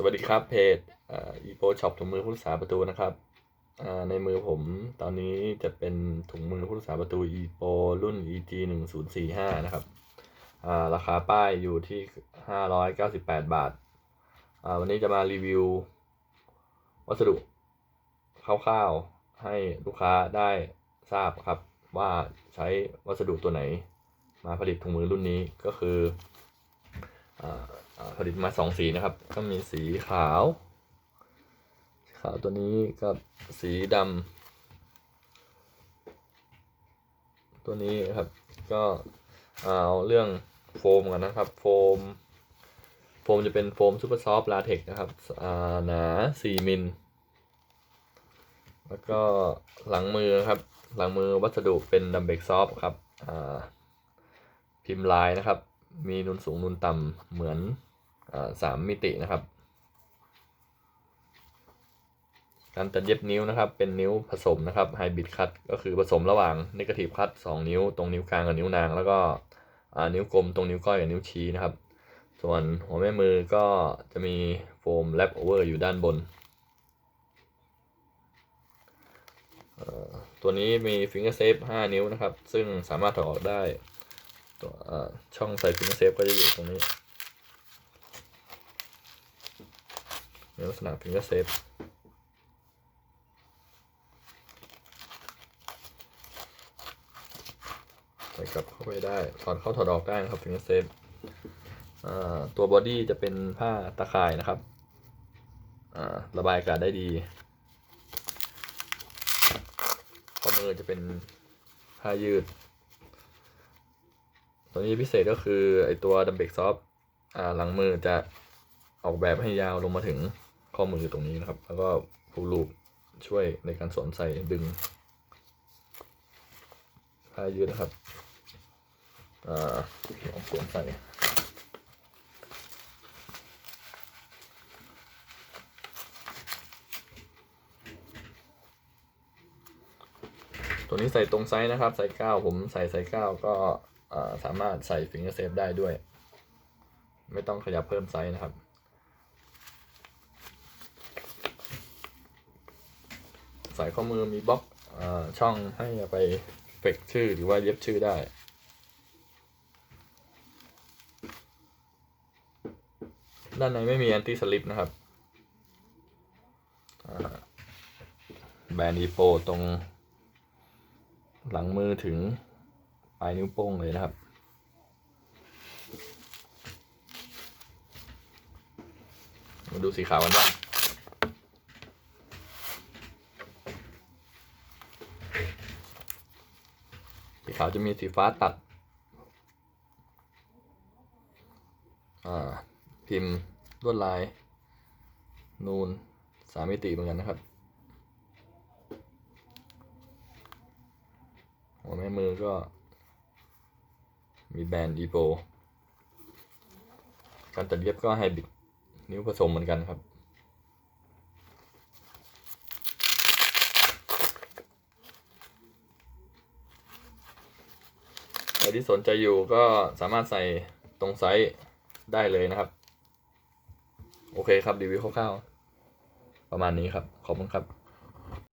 สวัสดีครับเพจอีโปช็อปถุงมือผู้รักษาประตูนะครับในมือผมตอนนี้จะเป็นถุงมือผู้รักษาประตูอีโปรุ่น EG หนึ่งศูนย์สี่ห้านะครับราคาป้ายอยู่ที่ห้าร้อยเก้าสิบแปดบาทาวันนี้จะมารีวิว วัสดุคร่าวๆให้ลูกค้าได้ทราบครับ ว่าใช้วัสดุตัวไหน มาผลิตถุงมือรุ่นนี้ก็คือ ผลิตมาสองสีนะครับ ก็มีสีขาว ขาวตัวนี้กับสีดำตัวนี้ครับ ก็เอาเรื่องโฟมกันนะครับ โฟม โฟมจะเป็นโฟมซูเปอร์ซอฟต์ลาเทกนะครับอ่าหนา4มิล แล้วก็หลังมือครับ หลังมือวัสดุเป็นดัมเบกซอฟต์ครับพิมพ์ลายนะครับ มีนูนสูงนูนต่ำเหมือนอสามมิตินะครับ การตัดเย็บนิ้วนะครับ เป็นนิ้วผสมนะครับไฮบริดคัตก็คือผสมระหว่างนิกทีฟคัตสองนิ้ว ตรงนิ้วกลางกับนิ้วนาง แล้วก็นิ้วกลมตรงนิ้วก้อยกับนิ้วชี้นะครับ ส่วนหัวแม่มือก็จะมีโฟมแลปโอเวอร์อยู่ด้านบนตัวนี้มีฟิงเกอร์เซฟ5 นิ้วนะครับ ซึ่งสามารถถอดออกได้ ตัวช่องใส่ฟิงเกอร์เซฟก็จะอยู่ตรงนี้ในลักษณะฟิงเกอร์เซฟใส่กลับเข้าไปได้ถอดเข้าถอดออกได้นะครับฟิงเกอร์เซฟตัวบอดี้จะเป็นผ้าตะข่ายนะครับระบายอากาศได้ดีข้อมือจะเป็นผ้ายืด ตัวนี้พิเศษก็คือไอตัวดัมเบกซอฟอ่าหลังมือจะออกแบบให้ยาวลงมาถึงข้อมือตรงนี้นะครับ แล้วก็ผูลูปช่วยในการสวมใส่ดึงผ้ายืดนะครับอ่าลองสวมใส่ตัวนี้ใส่ตรงไซส์นะครับไซส์เก้าผมใส่ไซส์เก้าก็ สามารถใส่ฟิงเกอร์เซฟได้ด้วย ไม่ต้องขยับเพิ่มไซส์นะครับ สายข้อมือมีบล็อกอช่องให้ไปเฟกชื่อหรือว่าเย็บชื่อได้ด้านในไม่มีแอนตี้สลิปนะครับ แบรนด์อีโปตรงหลังมือถึง ปลายนิ้วโป้งเลยนะครับ มาดูสีขาวกันบ้างสีขาวจะมีสีฟ้าตัด พิมพ์ลวดลาย นูนสามมิติเหมือนกันนะครับหัวแม่มือก็ มีแบรนด์อีโปการตัดเย็บก็ไฮบริดนิ้วผสมเหมือนกันครับ ใครที่สนใจอยู่ก็สามารถใส่ตรงไซส์ได้เลยนะครับ โอเคครับ รีวิวคร่าวๆประมาณนี้ครับ ขอบคุณครับ